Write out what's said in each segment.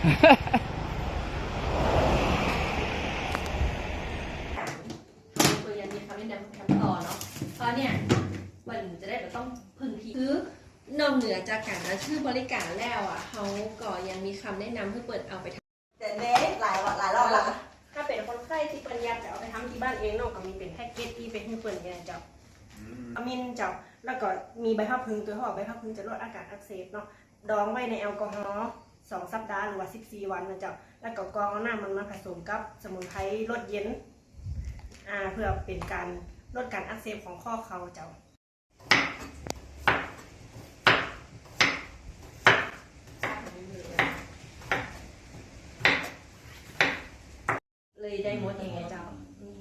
ตัวยันมีคำแนะนำคำต่อเนาะเพราะเนี่ยมันจะได้แบบต้องพึงพิงคือนอกเหนือจากการชื่อบริการแล้วอะเขาก็ยังมีคำแนะนำให้เปิดเอาไปทำแต่เน้หลายหลายรอบละถ้าเป็นคนไข้ที่เปิ้นอยากจะเอาไปทำที่บ้านเองนาะก็มีเป็นแพ็กเกจที่ไปให้เปิ้นเนี่ยเจ้าอามินเจ้าแล้วก็มีใบพับพึงตัวเขาบอใบพับพึงจะลดอาการอักเสบเนาะดองไว้ในแอลกอฮอล์ สองสัปดาห์หรือว่า 14 วันนะเจ้าแล้วก็กรองเอาน้ำมันมาผสมกับสมุนไพรลดเย็นอ่าเพื่อเป็นการลดการอักเสบของข้อเข่าเจ้าำเลยได้หมดยังไงเจ้าอืม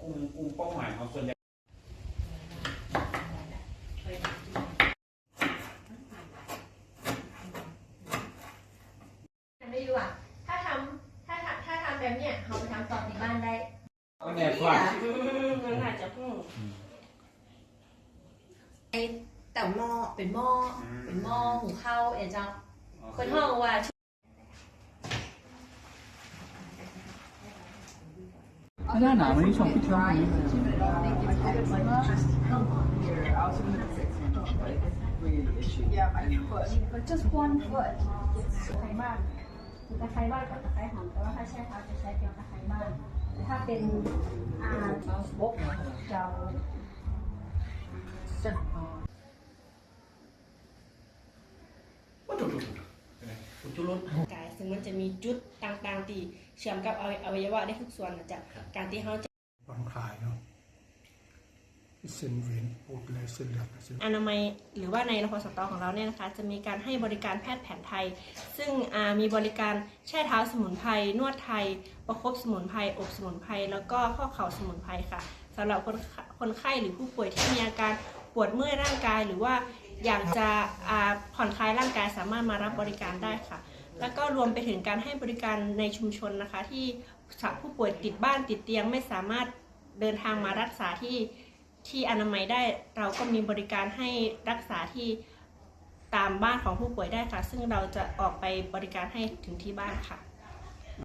กลุ่มกลุ่มเป้าหมายของส่วนใหญ่ ทำได้อยู่อะ ถ้าทำถ้าทำถ้าทำ แบบเนี้ยเขาไปทำต่อที่บ้านได้ก็แน่ว่าอืมมันอาจจะพึ่งไอแต่หม้อเป็นหม้อเป็นหม้อหุงข้าวเอ็นเจ้าคนห้องว่าหน้าหนาววันนี้ชมพิธีวันนี้ Yeah, my foot. But just one foot. ตะไคร้บ้าน ตะไคร้บ้านกับตะไคร้หอมแต่ว่าถ้าใช้เท้าจะใช้เพียงตะไคร้บ้านถ้าเป็นอ่าเจ้ากายซึ่งมันจะมีจุดต่างๆที่เชื่อมกับอวัยวะได้ทุกส่วนนะจ๊ะการที่เขาจะผ่อนคลายเนาะ เส้นเวียนปวดเลยเส้นเลือดเส้นอนามัยหรือว่าในรพสตของเราเนี่ยนะคะ จะมีการให้บริการแพทย์แผนไทย ซึ่งมีบริการแช่เท้าสมุนไพรนวดไทย ประคบสมุนไพรอบสมุนไพรแล้วก็ข้อเข่าสมุนไพรค่ะสำหรับคนคนไข้หรือผู้ป่วยที่มีอาการปวดเมื่อยร่างกาย หรือว่าอยากจะผ่อนคลายร่างกายสามารถมารับบริการได้ค่ะ แล้วก็รวมไปถึงการให้บริการในชุมชนนะคะ ที่ผู้ป่วยติดบ้านติดเตียงไม่สามารถเดินทางมารักษาที่ ที่อนามัยได้เราก็มีบริการให้รักษาที่ตามบ้านของผู้ป่วยได้ค่ะ ซึ่งเราจะออกไปบริการให้ถึงที่บ้านค่ะ